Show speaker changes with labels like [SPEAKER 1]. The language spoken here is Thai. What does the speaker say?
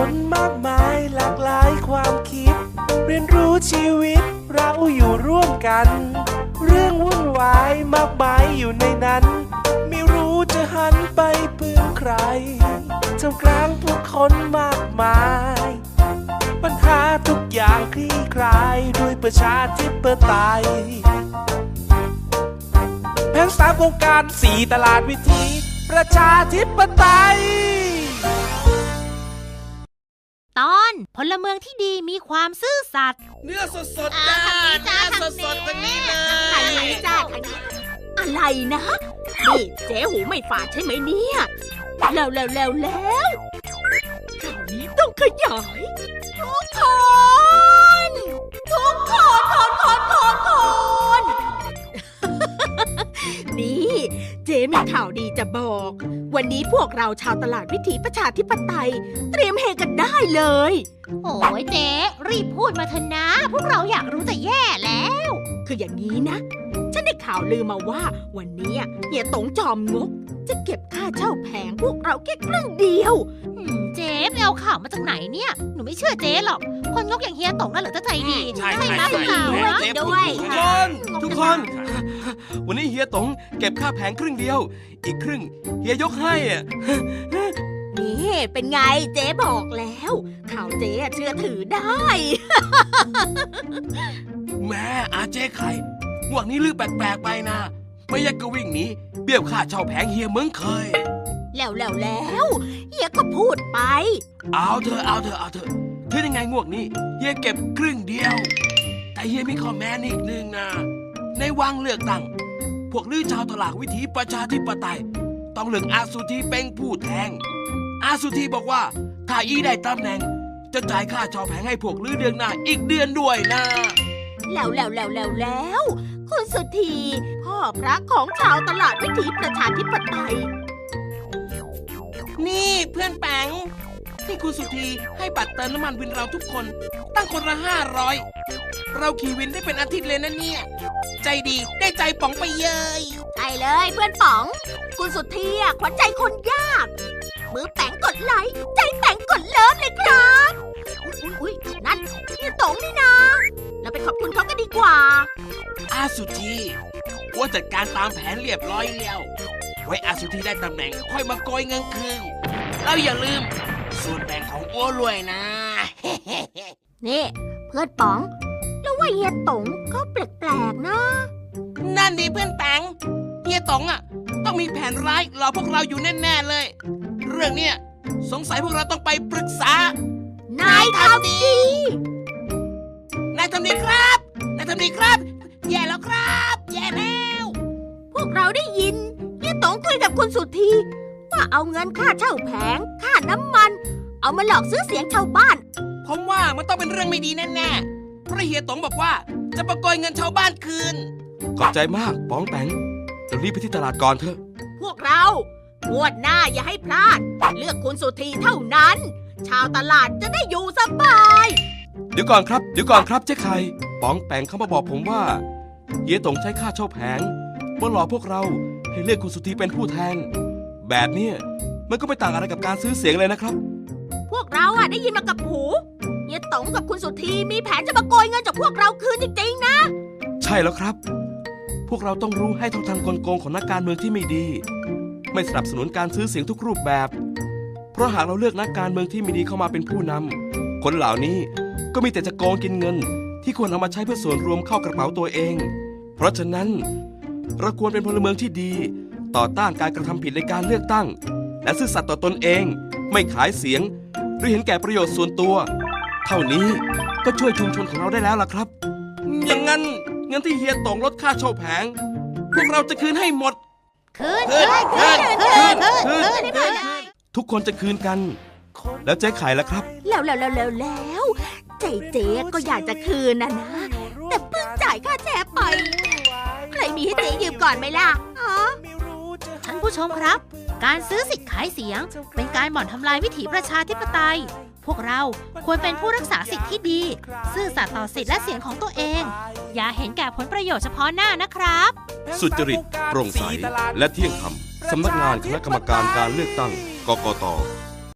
[SPEAKER 1] คนมากมายหลากหลายความคิด เรียนรู้ชีวิตเราอยู่ร่วมกัน เรื่องวุ่นวายมากมายอยู่ในนั้น ไม่รู้จะหันไปพึ่งใครท่ามกลางผู้คนมากมาย ปัญหาทุกอย่างคลี่คลายด้วยประชาธิปไตยแผนสามโครงการสี่ตลาดวิธีประชาธิปไตย
[SPEAKER 2] พลเมืองที่ดีมีความซื่อสัตย์
[SPEAKER 3] เนื้อสดๆจ้า
[SPEAKER 2] อ่าทางนี้จ้า
[SPEAKER 3] เนื้อสดๆ
[SPEAKER 2] ทางนี้
[SPEAKER 3] ทางนี้เลย
[SPEAKER 4] ทางนี้จ้าทางนี้อะไรนะนี่เจ๊หูไม่ฝาดใช่ไหมเนี่ยแล้วแล้วแล้วแล้วคราวนี้ต้องขยายทุกคน เจ๊มีข่าวดีจะบอก วันนี้พวกเราชาวตลาดวิถีประชาธิปไตย เตรียมเฮกันได้เลย
[SPEAKER 2] โอ้ยเจ๊รีบพูดมาเถอะนะ พวกเราอยากรู้จะแย่แล้ว
[SPEAKER 4] คืออย่างนี้นะ ฉันได้ข่าวลือมาว่า วันนี้อะเฮียตงจอมงก จะเก็บค่าเช่าแผงพวกเราแค่ครึ่งเดียว
[SPEAKER 2] อืมเจ๊ ไปเอาข่าวมาจากไหนเนี่ย หนูไม่เชื่อเจ๊หรอก คนงกอย่างเฮียตงน่ะเหรือจะใจดี
[SPEAKER 3] ใช่
[SPEAKER 2] ไม่
[SPEAKER 3] ใช่
[SPEAKER 2] มา
[SPEAKER 3] ใช่
[SPEAKER 2] ข่าว
[SPEAKER 3] แหม
[SPEAKER 2] นะ
[SPEAKER 3] เจ๊
[SPEAKER 4] ด้วย
[SPEAKER 3] พู
[SPEAKER 5] ทุก
[SPEAKER 3] ถู
[SPEAKER 5] คนทุกคน
[SPEAKER 3] ใช่
[SPEAKER 5] วันนี้เฮียตงเก็บค่าแผงครึ่งเดียว อีกครึ่งเฮียยกให้อะ
[SPEAKER 4] นี่เป็นไงเจ๊บอกแล้ว ข่าวเจ๊อะเชื่อถือได้
[SPEAKER 5] แม่อาเจ๊ไข่งวดนี้ลือแปลกๆไปนะ ไม่อยากก็วิ่งหนีเบี้ยวค่าเช่าแผงเฮียเหมือนเคย
[SPEAKER 4] แล้วแล้วแล้วเฮียก็พูดไป
[SPEAKER 5] เอาเถอะเอาเถอะเอาเถอะถึงยังไงงวดนี้เฮียเก็บครึ่งเดียว แต่เฮียมีข้อแม้อีกหนึ่งนะในวังเลือกตั้งพวกลือชาวตลาดวิถีประชาธิปไตย ต้องเลือกอาสุธีเป็นผู้แทงอาสุธีบอกว่าถ้าอีได้ตำแหน่ง จะจ่ายค่าเช่าแผงให้พวกลือเดือนหน้าอีกเดือนด้วยนะ
[SPEAKER 4] แล้วแล้วแล้วแล้วแล้วคุณสุธีพ่อพระของชาวตลาดวิถีประชาธิปไตย
[SPEAKER 3] นี่เพื่อนแปงนี่คุณสุธีให้บัตรเติมน้ำมันวินเราทุกคน ตั้งคนละห้าร้อยเราขี่วินได้เป็นอาทิตย์เลยนะเนี่ย ใจดีได้ใจป๋องไปเยย
[SPEAKER 4] ใช่เลยเพื่อนป๋อง คุณสุธีอะขวัญใจคนยาก มือแป้งกดไลค์ใจแป้งกดเลิฟเลยครับอุ๊ยอุ๊ยอุ๊ยนั่นนี่ต๋งนี่นะเราไปขอบคุณเขากันดีกว่า
[SPEAKER 3] อาสุธีว่าจัดการตามแผนเรียบร้อยแล้ว ไว้อาสุธีได้ตำแหน่งค่อยมาโกยเงินคืนแล้วอย่าลืม ส่วนแบ่งของอ้วรวยนะ
[SPEAKER 4] นี่ เพื่อนป๋อง แล้วว่าเฮียต๋งก็แปลกๆนะ
[SPEAKER 3] นั่นดีเพื่อนแปงเฮียต๋องอะ ต้องมีแผนร้ายรอพวกเราอยู่แน่ๆเลย เรื่องเนี้ยสงสัยพวกเราต้องไปปรึกษา
[SPEAKER 4] นายทำดี
[SPEAKER 3] นายทำดีครับนายทำดีครับ แย่แล้วครับ แย่แล้ว
[SPEAKER 4] พวกเราได้ยินเฮียต๋ งคุยกับคุณสุธีว่าเอาเงินค่าเช่าแผง ค่าน้ำมัน เอามาหลอกซื้อเสียงชาวบ้าน
[SPEAKER 3] ผมว่ามันต้องเป็นเรื่องไม่ดีแน่ๆเพราะเฮียต๋องบอกว่าจะประโกยเงินชาวบ้านคืน
[SPEAKER 5] ขอบใจมากป้องแปงเรารีบไปที่ตลาดก่อนเถอะ
[SPEAKER 4] พวกเรางวดหน้าอย่าให้พลาด เลือกคุณสุธีเท่านั้น ชาวตลาดจะได้อยู่สบาย
[SPEAKER 5] เดี๋ยวก่อนครับ เดี๋ยวก่อนครับเจ๊ไข่ป้องแปงเขามาบอกผมว่าเฮียตงใช้ค่าเช่าแผงมาหลอกพวกเรา ให้เลือกคุณสุธีเป็นผู้แทน แบบเนี้ยมันก็ไม่ต่างอะไรกับการซื้อเสียงเลยนะครับ
[SPEAKER 4] พวกเราอะได้ยินมากับหูเฮียต๋งกับคุณสุธีมีแผนจะมาโกยเงินจากพวกเราคืนจริงๆนะ
[SPEAKER 5] ใช่แล้วครับ พวกเราต้องรู้ให้เท่าทันกลโกงของนักการเมืองที่ไม่ดี ไม่สนับสนุนการซื้อเสียงทุกรูปแบบ เพราะหากเราเลือกนักการเมืองที่ไม่ดีเข้ามาเป็นผู้นำคนเหล่านี้ก็มีแต่จะโกงกินเงิน ที่ควรเอามาใช้เพื่อส่วนรวมเข้ากระเป๋าตัวเอง เพราะฉะนั้น เราควรเป็นพลเมืองที่ดี ต่อต้านการกระทำผิดในการเลือกตั้ง และซื่อสัตย์ต่อตนเอง ไม่ขายเสียง หรือเห็นแก่ประโยชน์ส่วนตัว เท่านี้ก็ช่วยชุมชนของเราได้แล้วล่ะครับ อย่างนั้นเงินที่เฮียตงลดค่าเช่าแผง พวกเราจะคืนให้หมด
[SPEAKER 2] คืน
[SPEAKER 3] คืนคืนคืนคืนคืน
[SPEAKER 5] ทุกคนจะคืนกัน แล้วเจ๊ไข่ล่ะครับ
[SPEAKER 4] แล้วแล้วแล้วแล้วแล้วใจเจ๊ก็อยากจะคืนนะนะ แต่เพิ่งจ่ายค่าแชร์ไปใคร มีให้เจ๊ยืมก่อนไหมล่ะอ๋อ
[SPEAKER 2] ท่านผู้ชมครับ การซื้อสิทธิ์ขายเสียง เป็นการบ่อนทำลายวิถีประชาธิปไตย พวกเราควรเป็นผู้รักษาสิทธิ์ที่ดี ซื่อสัตย์ต่อสิทธิ์และเสียงของตัวเอง อย่าเห็นแก่ผลประโยชน์เฉพาะหน้านะครับ
[SPEAKER 5] สุจริตโปร่งใสและเที่ยงธรรมสำนักงานคณะกรรมการการเลือกตั้ง กกต